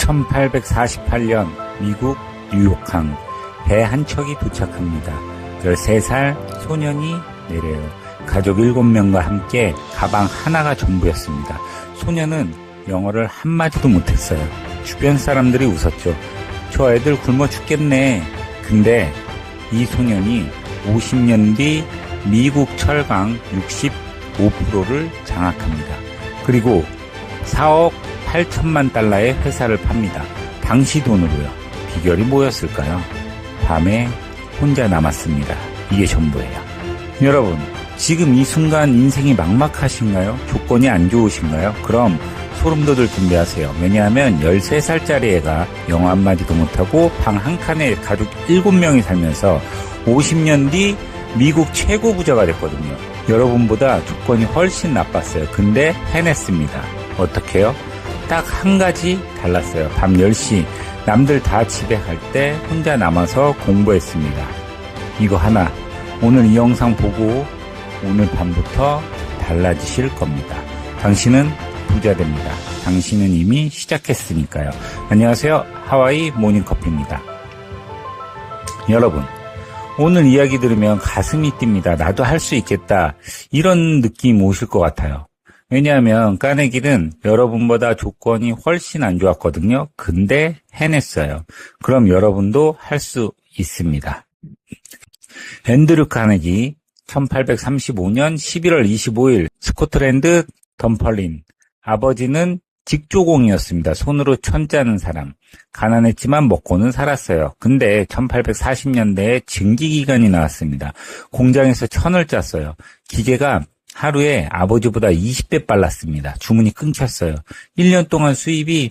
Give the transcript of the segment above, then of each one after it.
1848년 미국 뉴욕항 배 한 척이 도착합니다. 13살 소년이 내려요. 가족 7명과 함께 가방 하나가 전부였습니다. 소년은 영어를 한마디도 못했어요. 주변 사람들이 웃었죠. 저 애들 굶어 죽겠네. 근데 이 소년이 50년 뒤 미국 철강 65%를 장악합니다. 그리고 4억 8천만 달러의 회사를 팝니다. 당시 돈으로요. 비결이 뭐였을까요? 밤에 혼자 남았습니다. 이게 전부예요. 여러분, 지금 이 순간 인생이 막막하신가요? 조건이 안 좋으신가요? 그럼 소름 돋을 준비하세요. 왜냐하면 13살짜리 애가 영어 한마디도 못하고 방 한 칸에 가족 7명이 살면서 50년 뒤 미국 최고 부자가 됐거든요. 여러분보다 조건이 훨씬 나빴어요. 근데 해냈습니다. 어떻게요? 딱 한 가지 달랐어요. 밤 10시 남들 다 집에 갈 때 혼자 남아서 공부했습니다. 이거 하나 오늘 이 영상 보고 오늘 밤부터 달라지실 겁니다. 당신은 부자 됩니다. 당신은 이미 시작했으니까요. 안녕하세요. 하와이 모닝커피입니다. 여러분, 오늘 이야기 들으면 가슴이 뜁니다. 나도 할 수 있겠다. 이런 느낌 오실 것 같아요. 왜냐하면 까내기는 여러분보다 조건이 훨씬 안 좋았거든요. 근데 해냈어요. 그럼 여러분도 할 수 있습니다. 앤드류 카네기 1835년 11월 25일 스코틀랜드 덤펄린 아버지는 직조공이었습니다. 손으로 천 짜는 사람. 가난했지만 먹고는 살았어요. 근데 1840년대에 증기기관이 나왔습니다. 공장에서 천을 짰어요. 기계가 하루에 아버지보다 20배 빨랐습니다. 주문이 끊겼어요. 1년 동안 수입이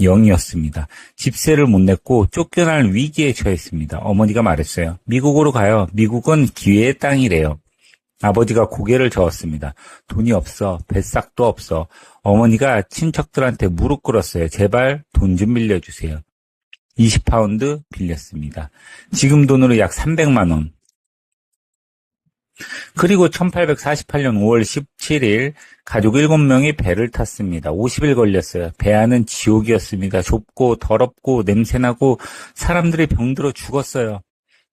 0이었습니다. 집세를 못 냈고 쫓겨날 위기에 처했습니다. 어머니가 말했어요. 미국으로 가요. 미국은 기회의 땅이래요. 아버지가 고개를 저었습니다. 돈이 없어. 뱃삭도 없어. 어머니가 친척들한테 무릎 꿇었어요. 제발 돈 좀 빌려주세요. 20파운드 빌렸습니다. 지금 돈으로 약 300만 원. 그리고 1848년 5월 17일 가족 7명이 배를 탔습니다. 50일 걸렸어요. 배 안은 지옥이었습니다. 좁고 더럽고 냄새나고 사람들이 병들어 죽었어요.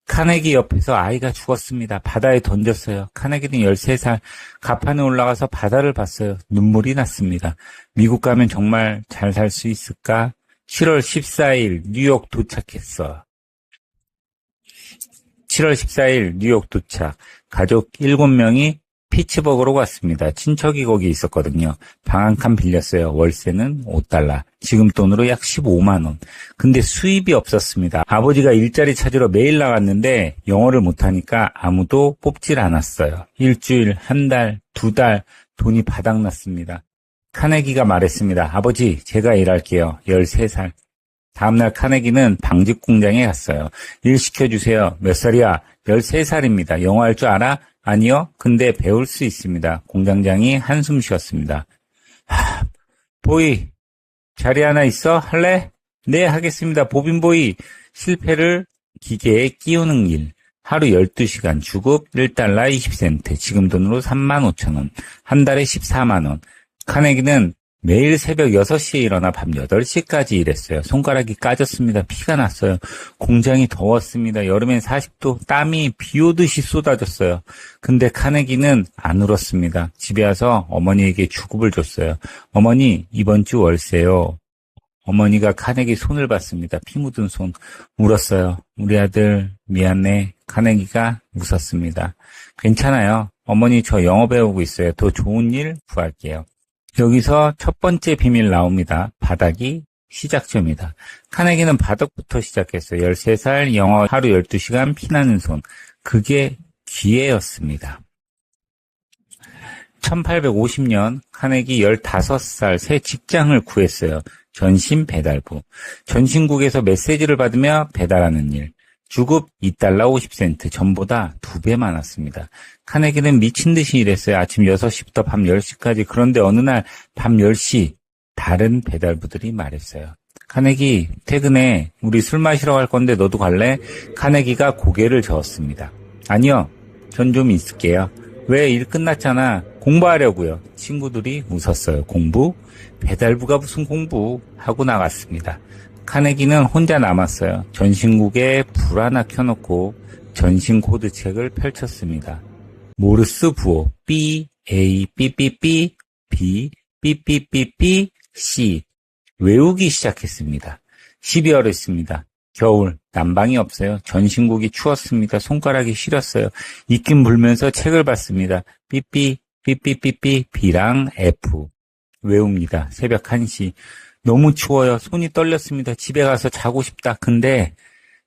카네기 옆에서 아이가 죽었습니다. 바다에 던졌어요. 카네기는 13살 가판에 올라가서 바다를 봤어요. 눈물이 났습니다. 미국 가면 정말 잘 살 수 있을까? 7월 14일 뉴욕 도착했어. 7월 14일 뉴욕 도착. 가족 7명이 피츠버그로 갔습니다. 친척이 거기 있었거든요. 방 한 칸 빌렸어요. 월세는 5달러. 지금 돈으로 약 15만원. 근데 수입이 없었습니다. 아버지가 일자리 찾으러 매일 나갔는데 영어를 못하니까 아무도 뽑질 않았어요. 일주일, 한 달, 두 달, 돈이 바닥났습니다. 카네기가 말했습니다. 아버지, 제가 일할게요. 13살. 다음날 카네기는 방직 공장에 갔어요. 일 시켜주세요. 몇 살이야? 13살입니다. 영어 할 줄 알아? 아니요. 근데 배울 수 있습니다. 공장장이 한숨 쉬었습니다. 하, 보이, 자리 하나 있어? 할래? 네, 하겠습니다. 보빈보이, 실패를 기계에 끼우는 일. 하루 12시간 주급 1달러 20센트. 지금 돈으로 3만 5천 원. 한 달에 14만 원. 카네기는 매일 새벽 6시에 일어나 밤 8시까지 일했어요. 손가락이 까졌습니다. 피가 났어요. 공장이 더웠습니다. 여름엔 40도 땀이 비 오듯이 쏟아졌어요. 근데 카네기는 안 울었습니다. 집에 와서 어머니에게 주급을 줬어요. 어머니, 이번 주 월세요. 어머니가 카네기 손을 봤습니다. 피 묻은 손. 울었어요. 우리 아들 미안해. 카네기가 웃었습니다. 괜찮아요. 어머니 저 영어 배우고 있어요. 더 좋은 일 구할게요. 여기서 첫 번째 비밀 나옵니다. 바닥이 시작점이다. 카네기는 바닥부터 시작했어요. 13살 영어 하루 12시간 피나는 손. 그게 기회였습니다. 1850년 카네기 15살 새 직장을 구했어요. 전신 배달부. 전신국에서 메시지를 받으며 배달하는 일. 주급 2달러 50센트, 전보다 두배 많았습니다. 카네기는 미친 듯이 일했어요. 아침 6시부터 밤 10시까지. 그런데 어느 날 밤 10시 다른 배달부들이 말했어요. 카네기 퇴근해. 우리 술 마시러 갈 건데 너도 갈래? 카네기가 고개를 저었습니다. 아니요. 전 좀 있을게요. 왜 일 끝났잖아. 공부하려고요. 친구들이 웃었어요. 공부? 배달부가 무슨 공부? 하고 나갔습니다. 카네기는 혼자 남았어요. 전신국에 불 하나 켜놓고 전신 코드 책을 펼쳤습니다. 모르스 부호 B A B B B B B B B B C 외우기 시작했습니다. 12월이었습니다. 겨울 난방이 없어요. 전신국이 추웠습니다. 손가락이 시렸어요. 입김 불면서 책을 봤습니다. 삐삐 삐삐삐삐 B랑 F 외웁니다. 새벽 1시 너무 추워요. 손이 떨렸습니다. 집에 가서 자고 싶다. 근데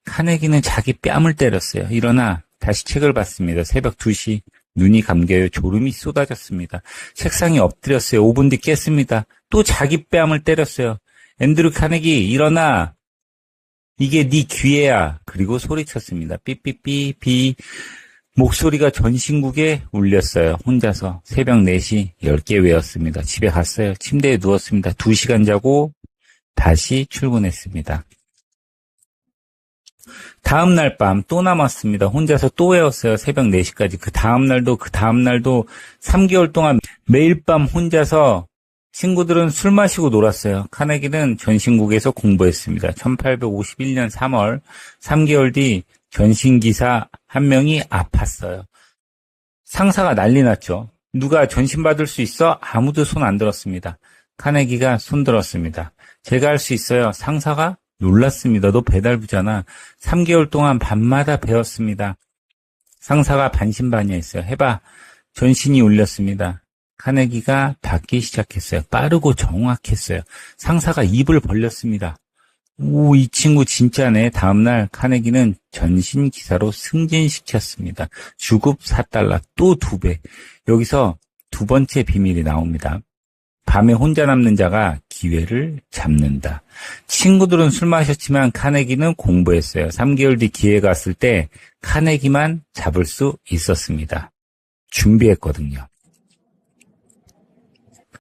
카네기는 자기 뺨을 때렸어요. 일어나 다시 책을 봤습니다. 새벽 2시 눈이 감겨요. 졸음이 쏟아졌습니다. 책상에 엎드렸어요. 5분 뒤 깼습니다. 또 자기 뺨을 때렸어요. 앤드루 카네기 일어나. 이게 네 기회야. 그리고 소리쳤습니다. 삐삐삐 비 목소리가 전 신국에 울렸어요. 혼자서 새벽 4시 10개 외웠습니다. 집에 갔어요. 침대에 누웠습니다. 2시간 자고 다시 출근했습니다. 다음 날 밤 또 남았습니다. 혼자서 또 외웠어요. 새벽 4시까지. 그 다음 날도 그 다음 날도 3개월 동안 매일 밤 혼자서 친구들은 술 마시고 놀았어요. 카네기는 전신국에서 공부했습니다. 1851년 3월 3개월 뒤 전신기사 한 명이 아팠어요. 상사가 난리 났죠. 누가 전신 받을 수 있어? 아무도 손 안 들었습니다. 카네기가 손 들었습니다. 제가 할 수 있어요. 상사가 놀랐습니다. 너 배달부잖아. 3개월 동안 밤마다 배웠습니다. 상사가 반신반의했어요. 해봐. 전신이 울렸습니다. 카네기가 받기 시작했어요. 빠르고 정확했어요. 상사가 입을 벌렸습니다. 오, 이 친구 진짜네. 다음날 카네기는 전신 기사로 승진시켰습니다. 주급 4달러, 또 두 배. 여기서 두 번째 비밀이 나옵니다. 밤에 혼자 남는 자가 기회를 잡는다. 친구들은 술 마셨지만 카네기는 공부했어요. 3개월 뒤 기회가 왔을 때 카네기만 잡을 수 있었습니다. 준비했거든요.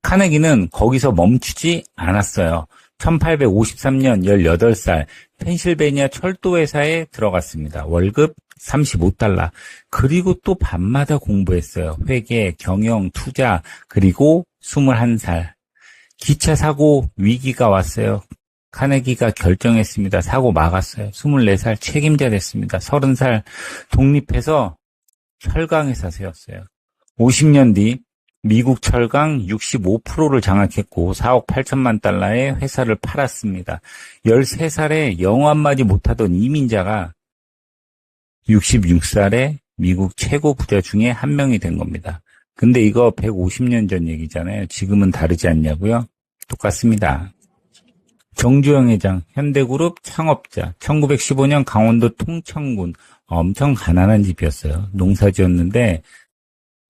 카네기는 거기서 멈추지 않았어요. 1853년 18살 펜실베니아 철도회사에 들어갔습니다. 월급 35달러. 그리고 또 밤마다 공부했어요. 회계, 경영, 투자, 그리고 21살. 기차 사고 위기가 왔어요. 카네기가 결정했습니다. 사고 막았어요. 24살 책임자 됐습니다. 30살 독립해서 철강회사 세웠어요. 50년 뒤 미국 철강 65%를 장악했고 4억 8천만 달러의 회사를 팔았습니다. 13살에 영어 한마디 못하던 이민자가 66살에 미국 최고 부자 중에 한 명이 된 겁니다. 근데 이거 150년 전 얘기잖아요. 지금은 다르지 않냐고요? 똑같습니다. 정주영 회장, 현대그룹 창업자, 1915년 강원도 통천군 엄청 가난한 집이었어요. 농사 지었는데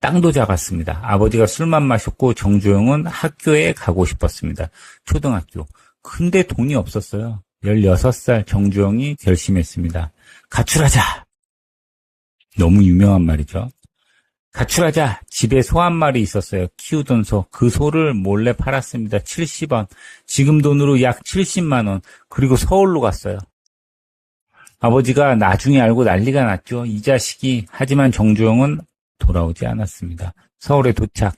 땅도 작았습니다. 아버지가 술만 마셨고 정주영은 학교에 가고 싶었습니다. 초등학교. 근데 돈이 없었어요. 16살 정주영이 결심했습니다. 가출하자! 너무 유명한 말이죠. 가출하자! 집에 소 한 마리 있었어요. 키우던 소. 그 소를 몰래 팔았습니다. 70원. 지금 돈으로 약 70만원. 그리고 서울로 갔어요. 아버지가 나중에 알고 난리가 났죠. 이 자식이. 하지만 정주영은 돌아오지 않았습니다. 서울에 도착.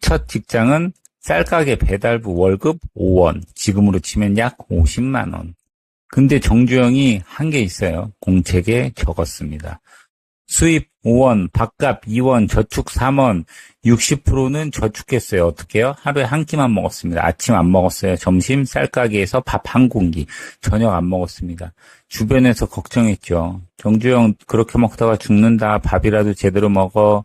첫 직장은 쌀가게 배달부 월급 5원, 지금으로 치면 약 50만 원. 근데 정주영이 한 게 있어요. 공책에 적었습니다. 수입 5원, 밥값 2원, 저축 3원, 60%는 저축했어요. 어떻게 해요? 하루에 한 끼만 먹었습니다. 아침 안 먹었어요. 점심 쌀가게에서 밥 한 공기, 저녁 안 먹었습니다. 주변에서 걱정했죠. 정주영 그렇게 먹다가 죽는다. 밥이라도 제대로 먹어.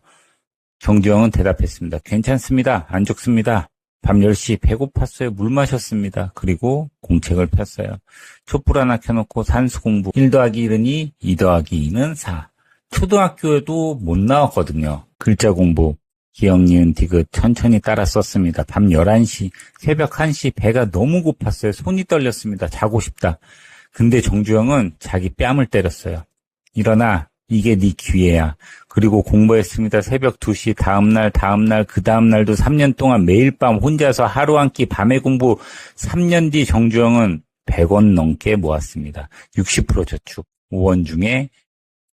정주영은 대답했습니다. 괜찮습니다. 안 죽습니다. 밤 10시 배고팠어요. 물 마셨습니다. 그리고 공책을 폈어요. 촛불 하나 켜놓고 산수 공부. 1 더하기 1은 2, 2 더하기 2는 4. 초등학교에도 못 나왔거든요. 글자 공부. 기억, 니은, 디귿 천천히 따라 썼습니다. 밤 11시, 새벽 1시 배가 너무 고팠어요. 손이 떨렸습니다. 자고 싶다. 근데 정주영은 자기 뺨을 때렸어요. 일어나. 이게 네 기회야. 그리고 공부했습니다. 새벽 2시, 다음날, 다음날, 그 다음날도 3년 동안 매일 밤 혼자서 하루 한 끼 밤에 공부 3년 뒤 정주영은 100원 넘게 모았습니다. 60% 저축. 5원 중에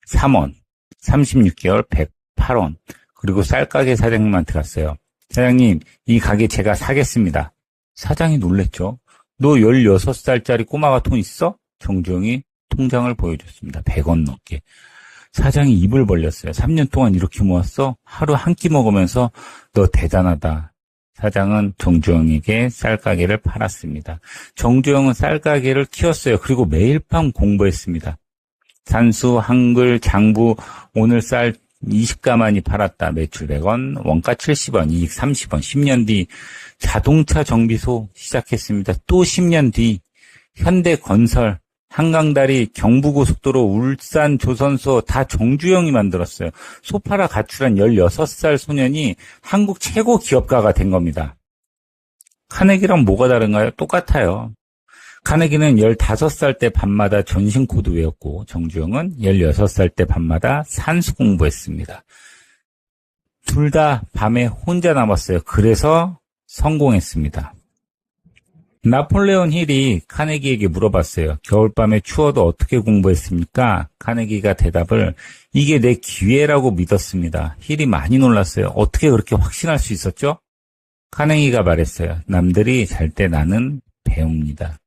3원. 36개월 108원. 그리고 쌀가게 사장님한테 갔어요. 사장님, 이 가게 제가 사겠습니다. 사장이 놀랬죠. 너 16살짜리 꼬마가 돈 있어? 정주영이 통장을 보여줬습니다. 100원 넘게. 사장이 입을 벌렸어요. 3년 동안 이렇게 모았어? 하루 한 끼 먹으면서 너 대단하다. 사장은 정주영에게 쌀가게를 팔았습니다. 정주영은 쌀가게를 키웠어요. 그리고 매일 밤 공부했습니다. 산수, 한글, 장부, 오늘 쌀 20가만이 팔았다. 매출 100원, 원가 70원, 이익 30원. 10년 뒤 자동차 정비소 시작했습니다. 또 10년 뒤 현대건설, 한강다리, 경부고속도로, 울산 조선소 다 정주영이 만들었어요. 소파라 가출한 16살 소년이 한국 최고 기업가가 된 겁니다. 카네기랑 뭐가 다른가요? 똑같아요. 카네기는 15살 때 밤마다 전신 코드 외웠고 정주영은 16살 때 밤마다 산수 공부했습니다. 둘 다 밤에 혼자 남았어요. 그래서 성공했습니다. 나폴레온 힐이 카네기에게 물어봤어요. 겨울밤에 추워도 어떻게 공부했습니까? 카네기가 대답을 이게 내 기회라고 믿었습니다. 힐이 많이 놀랐어요. 어떻게 그렇게 확신할 수 있었죠? 카네기가 말했어요. 남들이 잘 때 나는 배웁니다.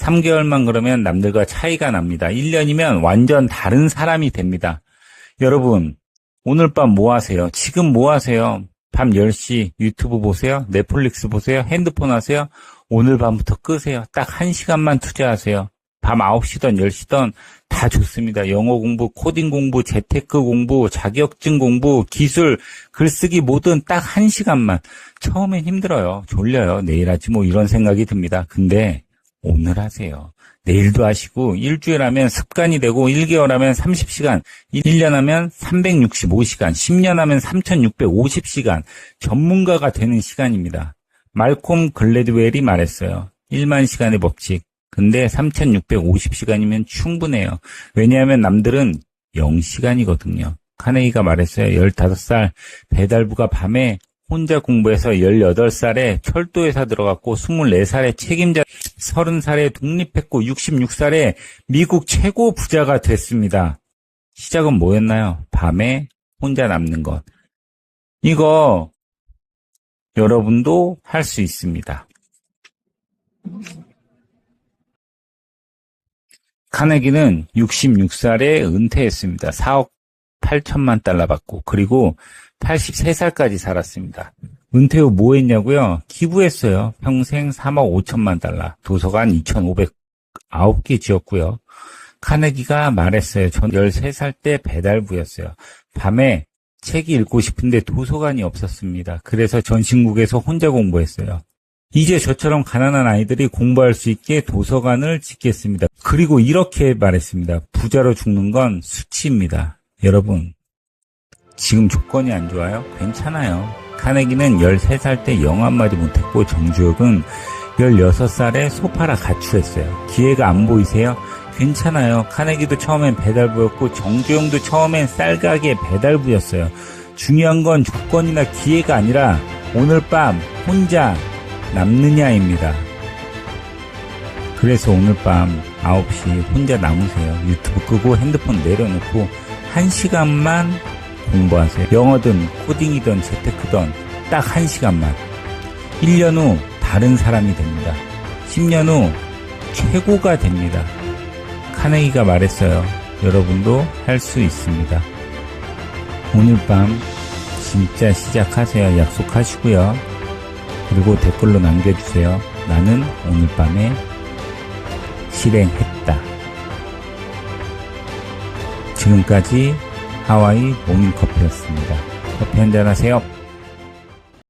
3개월만 그러면 남들과 차이가 납니다. 1년이면 완전 다른 사람이 됩니다. 여러분, 오늘 밤 뭐 하세요? 지금 뭐 하세요? 밤 10시 유튜브 보세요? 넷플릭스 보세요? 핸드폰 하세요? 오늘 밤부터 끄세요. 딱 1시간만 투자하세요. 밤 9시든 10시든 다 좋습니다. 영어 공부, 코딩 공부, 재테크 공부, 자격증 공부, 기술, 글쓰기 뭐든 딱 1시간만. 처음엔 힘들어요. 졸려요. 내일 하지 뭐 이런 생각이 듭니다. 근데 오늘 하세요. 내일도 하시고 일주일 하면 습관이 되고 1개월 하면 30시간, 1년 하면 365시간, 10년 하면 3650시간 전문가가 되는 시간입니다. 말콤 글래드웰이 말했어요. 1만 시간의 법칙. 근데 3650시간이면 충분해요. 왜냐하면 남들은 0시간이거든요. 카네이가 말했어요. 15살 배달부가 밤에 혼자 공부해서 18살에 철도회사 들어갔고 24살에 책임자 30살에 독립했고 66살에 미국 최고 부자가 됐습니다. 시작은 뭐였나요? 밤에 혼자 남는 것. 이거 여러분도 할 수 있습니다. 카네기는 66살에 은퇴했습니다. 4억 8천만 달러 받고 그리고 83살까지 살았습니다. 은퇴 후 뭐 했냐고요? 기부했어요. 평생 3억 5천만 달러. 도서관 2,509개 지었고요. 카네기가 말했어요. 전 13살 때 배달부였어요. 밤에 책이 읽고 싶은데 도서관이 없었습니다. 그래서 전신국에서 혼자 공부했어요. 이제 저처럼 가난한 아이들이 공부할 수 있게 도서관을 짓겠습니다. 그리고 이렇게 말했습니다. 부자로 죽는 건 수치입니다. 여러분, 지금 조건이 안 좋아요? 괜찮아요. 카네기는 13살 때 영어 한마디 못했고 정주혁은 16살에 소파라 가출했어요. 기회가 안 보이세요? 괜찮아요. 카네기도 처음엔 배달부였고 정주영도 처음엔 쌀가게 배달부였어요. 중요한 건 조건이나 기회가 아니라 오늘 밤 혼자 남느냐입니다. 그래서 오늘 밤 9시 혼자 남으세요. 유튜브 끄고 핸드폰 내려놓고 1시간만 공부하세요. 영어든 코딩이든 재테크든 딱 1시간만. 1년 후 다른 사람이 됩니다. 10년 후 최고가 됩니다. 카네기가 말했어요. 여러분도 할 수 있습니다. 오늘 밤 진짜 시작하세요. 약속하시고요. 그리고 댓글로 남겨주세요. 나는 오늘 밤에 실행했다. 지금까지 하와이 모닝 커피였습니다. 커피 한잔 하세요.